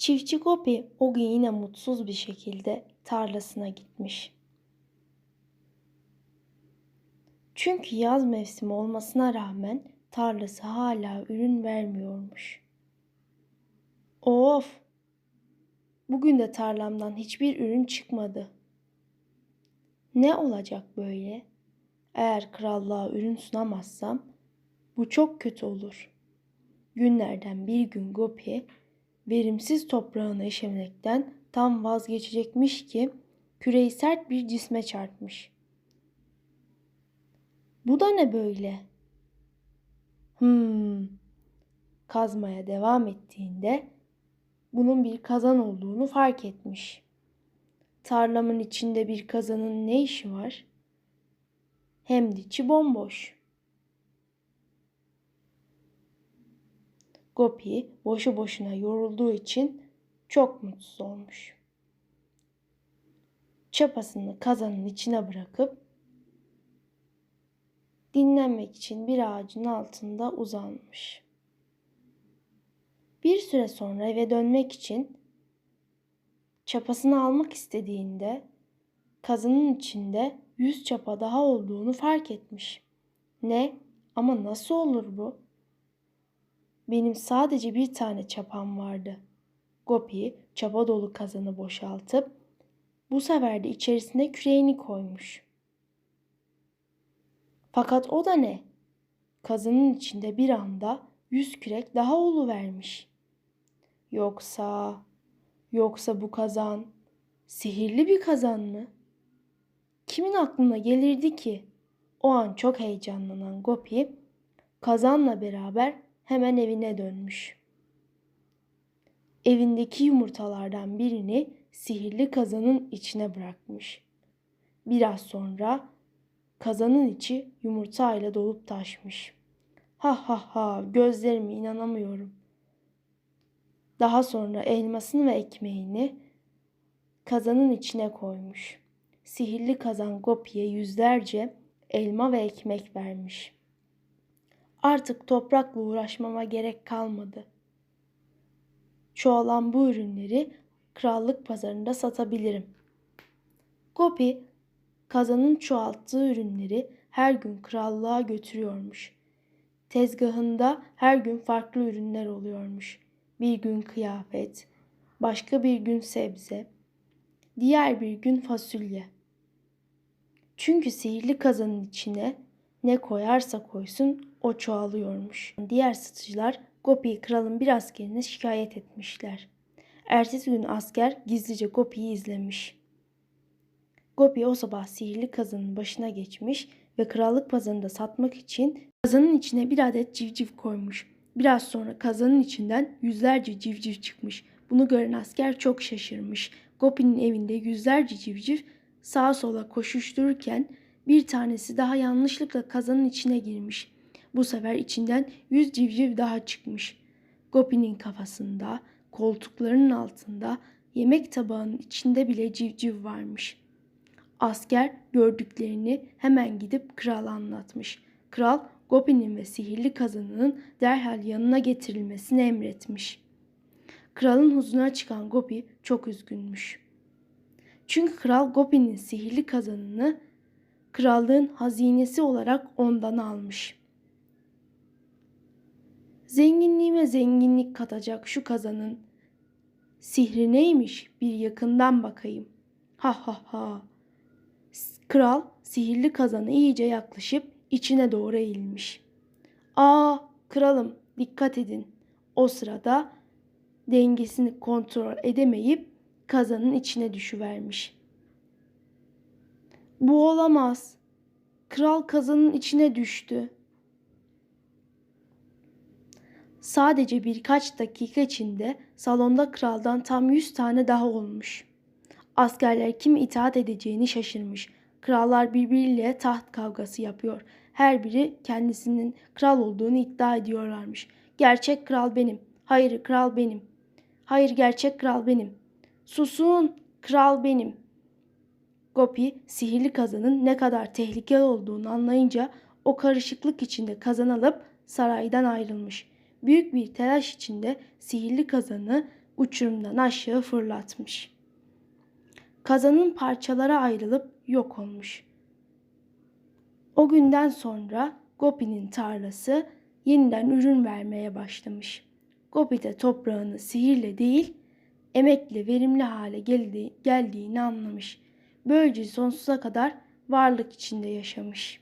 Çiftçi Gopi o gün yine mutsuz bir şekilde tarlasına gitmiş. Çünkü yaz mevsimi olmasına rağmen tarlası hala ürün vermiyormuş. Of! Bugün de tarlamdan hiçbir ürün çıkmadı. Ne olacak böyle? Eğer krallığa ürün sunamazsam bu çok kötü olur. Günlerden bir gün Gopi verimsiz toprağını eşemekten tam vazgeçecekmiş ki küreyi sert bir cisme çarpmış. Bu da ne böyle? Hmm. Kazmaya devam ettiğinde bunun bir kazan olduğunu fark etmiş. Tarlamın içinde bir kazanın ne işi var? Hem de içi bomboş. Gopi boşu boşuna yorulduğu için çok mutsuz olmuş. Çapasını kazanın içine bırakıp dinlenmek için bir ağacın altında uzanmış. Bir süre sonra eve dönmek için çapasını almak istediğinde kazanın içinde yüz çapa daha olduğunu fark etmiş. Ne? Ama nasıl olur bu? Benim sadece bir tane çapam vardı. Gopi çapa dolu kazanı boşaltıp bu sefer de içerisine küreğini koymuş. Fakat o da ne? Kazanın içinde bir anda yüz kürek daha vermiş. Yoksa, yoksa bu kazan sihirli bir kazan mı? Kimin aklına gelirdi ki? O an çok heyecanlanan Gopi kazanla beraber hemen evine dönmüş. Evindeki yumurtalardan birini sihirli kazanın içine bırakmış. Biraz sonra kazanın içi yumurtayla dolup taşmış. Ha ha ha gözlerime inanamıyorum. Daha sonra elmasını ve ekmeğini kazanın içine koymuş. Sihirli kazan Gopi'ye yüzlerce elma ve ekmek vermiş. Artık toprakla uğraşmama gerek kalmadı. Çoğalan bu ürünleri krallık pazarında satabilirim. Gopi kazanın çoğalttığı ürünleri her gün krallığa götürüyormuş. Tezgahında her gün farklı ürünler oluyormuş. Bir gün kıyafet, başka bir gün sebze, diğer bir gün fasulye. Çünkü sihirli kazanın içine ne koyarsa koysun o çoğalıyormuş. Diğer satıcılar Gopi'yi kralın bir askerine şikayet etmişler. Ertesi gün asker gizlice Gopi'yi izlemiş. Gopi o sabah sihirli kazanın başına geçmiş ve krallık pazarında satmak için kazanın içine bir adet civciv koymuş. Biraz sonra kazanın içinden yüzlerce civciv çıkmış. Bunu gören asker çok şaşırmış. Gopi'nin evinde yüzlerce civciv sağa sola koşuştururken bir tanesi daha yanlışlıkla kazanın içine girmiş. Bu sefer içinden yüz civciv daha çıkmış. Gopi'nin kafasında, koltuklarının altında, yemek tabağının içinde bile civciv varmış. Asker gördüklerini hemen gidip krala anlatmış. Kral Gopi'nin ve sihirli kazanının derhal yanına getirilmesini emretmiş. Kralın huzuruna çıkan Gopi çok üzgünmüş. Çünkü kral Gopi'nin sihirli kazanını krallığın hazinesi olarak ondan almış. Zenginliğime zenginlik katacak şu kazanın sihri neymiş bir yakından bakayım. Ha ha ha. Kral sihirli kazanı iyice yaklaşıp içine doğru eğilmiş. Aa kralım dikkat edin. O sırada dengesini kontrol edemeyip kazanın içine düşüvermiş. Bu olamaz. Kral kazanın içine düştü. Sadece birkaç dakika içinde salonda kraldan tam yüz tane daha olmuş. Askerler kim itaat edeceğini şaşırmış. Krallar birbiriyle taht kavgası yapıyor. Her biri kendisinin kral olduğunu iddia ediyorlarmış. Gerçek kral benim. Hayır kral benim. Hayır gerçek kral benim. Susun kral benim. Gopi sihirli kazanın ne kadar tehlikeli olduğunu anlayınca o karışıklık içinde kazan alıp saraydan ayrılmış. Büyük bir telaş içinde sihirli kazanı uçurumdan aşağı fırlatmış. Kazanın parçalara ayrılıp yok olmuş. O günden sonra Gopi'nin tarlası yeniden ürün vermeye başlamış. Gopi de toprağını sihirle değil, emekle verimli hale geldi- geldiğini anlamış. Böylece sonsuza kadar varlık içinde yaşamış.